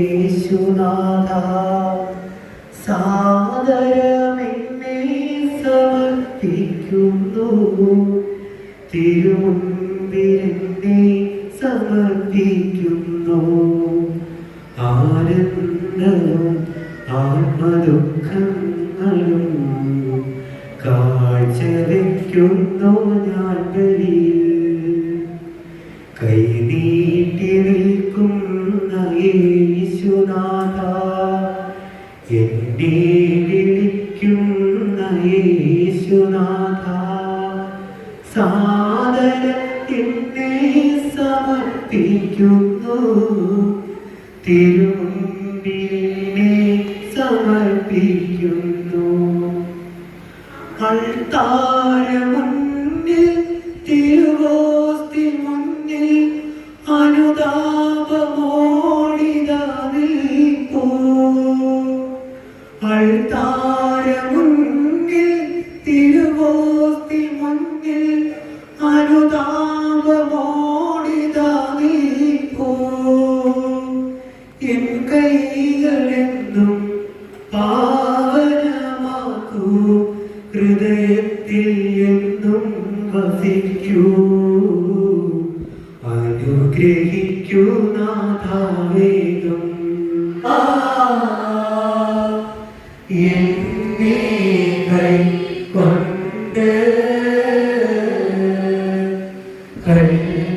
യേശുനാഥ സാദരമെന്നെ സമർപ്പിക്കുന്നു തിരുമുൻപിലെന്നെ സമർപ്പിക്കുന്നു ആനന്ദവും ആത്മദുഃഖങ്ങളും കാഴ്ചവെക്കുന്നു ഞാൻ ബലിയിൽ എന്നെ വിളിക്കുന്ന യേശുനാഥ സാദര എന്നെ സമർപ്പിക്കുന്നു. തിരുമുൻപിനെ അനുഗ്രഹിക്കൂ നാഥാവേദം എന്നെ കൈക്കൊണ്ട് കൽപ്പനമാക്കുന്നോ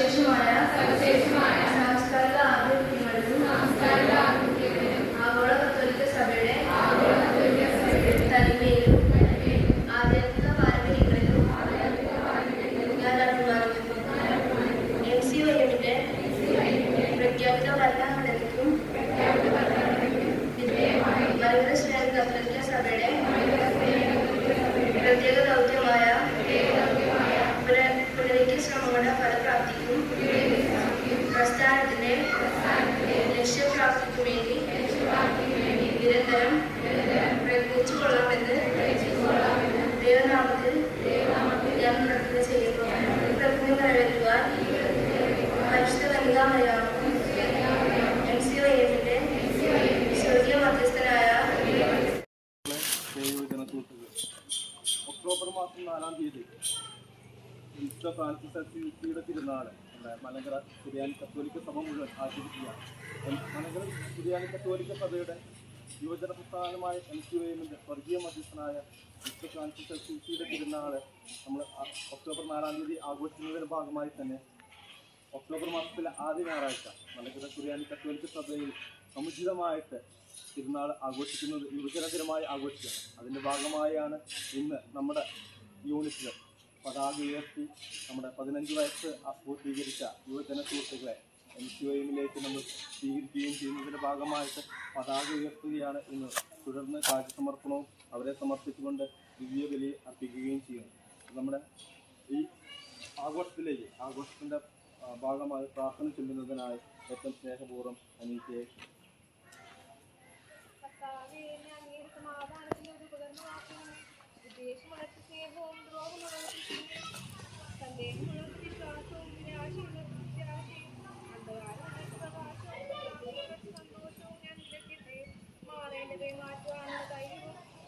学是 വേണ്ടി നിരന്തരം പ്രയത്നിച്ചു കൊള്ളാമെന്ന് ദൈവനാമത്തിൽ ഞാൻ പ്രാർത്ഥന ചെയ്യുന്നു. ഈ പ്രാർത്ഥന നിറവേറ്റുവാൻ പരിശുദ്ധ വനിതാമയാകും എം സി വൈ എമ്മിന്റെ സ്വർഗീയ മധ്യസ്ഥനായ ഒക്ടോബർ മാസം നാലാം തീയതി നമ്മുടെ മലങ്കര സുറിയാനി കത്തോലിക്ക സഭ മുഴുവൻ ആചരിക്കുകയാണ്. മലങ്കര സുറിയാനി കത്തോലിക്ക സഭയുടെ യുവജന പ്രസ്ഥാനമായ എം സി എമ്മിന്റെ സ്വർഗീയ മധ്യസ്ഥനായ വിശുദ്ധ ഫ്രാൻസിസ് സിയുടെ തിരുനാൾ നമ്മൾ ഒക്ടോബർ നാലാം തീയതി ആഘോഷിക്കുന്നതിന്റെ ഭാഗമായി തന്നെ ഒക്ടോബർ മാസത്തിലെ ആദ്യ ഞായറാഴ്ച മലങ്കര സുറിയാനി കത്തോലിക്ക സഭയിൽ സമുചിതമായിട്ട് തിരുനാൾ ആഘോഷിക്കുന്നത് യുവജന ദിനമായി ആഘോഷിക്കുകയാണ്. അതിന്റെ ഭാഗമായാണ് ഇന്ന് നമ്മുടെ യൂണിറ്റിൽ പതാക ഉയർത്തി നമ്മുടെ പതിനഞ്ച് വയസ്സ് പൂർത്തീകരിച്ച യുവജന സുഹൃത്തുക്കളെ എം സി ഒയിലേക്ക് നമ്മൾ സ്വീകരിക്കുകയും ചെയ്യുന്നതിന്റെ ഭാഗമായിട്ട് പതാക ഉയർത്തുകയാണ് ഇന്ന്. തുടർന്ന് കാഴ്ചസമർപ്പണവും അവരെ സമർപ്പിച്ചുകൊണ്ട് ദിവ്യ ബലി അർപ്പിക്കുകയും ചെയ്യുന്നു നമ്മുടെ ഈ ആഘോഷത്തിലേക്ക് ആഘോഷത്തിന്റെ ഭാഗമായി പ്രാർത്ഥന ചൊല്ലുന്നതിനായി ഏറ്റവും സ്നേഹപൂർവം അനീഷയെ ഉദ്ദേശം വളർത്തി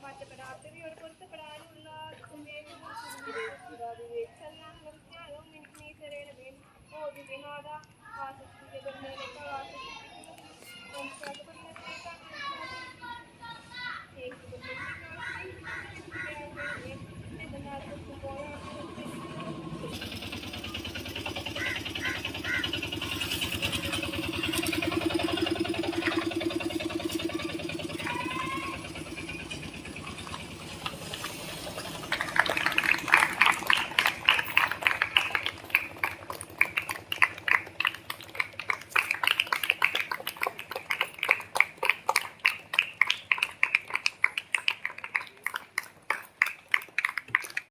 മാറ്റപ്പെടാത്തവയോട് പൊരുത്തപ്പെടാനുള്ള വിവേകല്ലാനുള്ള ജ്ഞാനവും എനിക്ക് നീ തരേണമേ ഓ വിവേനാഥ ആസക്തികളുടെ